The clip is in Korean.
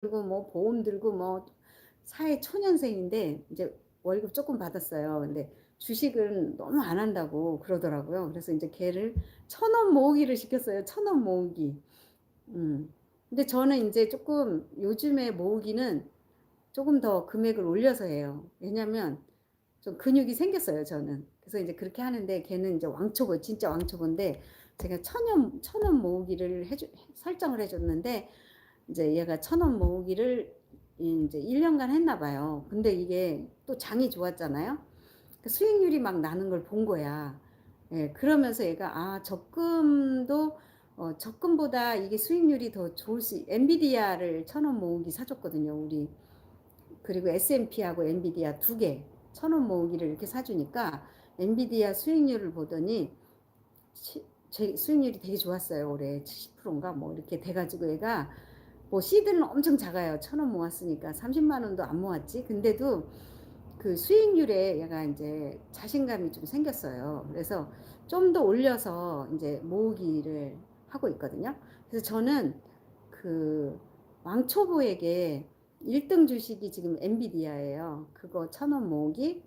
들고 뭐 보험 들고 뭐 사회 초년생인데 이제 월급 조금 받았어요. 근데 주식은 너무 안 한다고 그러더라고요. 그래서 이제 걔를 천 원 모으기를 시켰어요. 천 원 모으기. 음. 근데 저는 이제 조금 요즘에 모으기는 조금 더 금액을 올려서 해요. 왜냐면 좀 근육이 생겼어요, 저는. 그래서 이제 그렇게 하는데 걔는 이제 왕초보, 진짜 왕초보인데 제가 천원, 천원 모으기를 해주, 설정을 해줬는데 이제 얘가 천 원 모으기를 이제 1년간 했나 봐요. 근데 이게 또 장이 좋았잖아요. 그 수익률이 막 나는 걸 본 거야. 예, 그러면서 얘가 아 적금도 어, 적금보다 이게 수익률이 더 좋을 수 엔비디아를 천 원 모으기 사줬거든요. 우리 그리고 S&P하고 엔비디아 두 개 천 원 모으기를 이렇게 사주니까 엔비디아 수익률을 보더니 시, 제 수익률이 되게 좋았어요. 올해 70%인가 뭐 이렇게 돼가지고 얘가 뭐 시드는 엄청 작아요. 천 원 모았으니까 30만 원도 안 모았지. 근데도 그 수익률에 얘가 이제 자신감이 좀 생겼어요. 그래서 좀 더 올려서 이제 모으기를 하고 있거든요. 그래서 저는 그 왕초보에게 1등 주식이 지금 엔비디아예요. 그거 천 원 모으기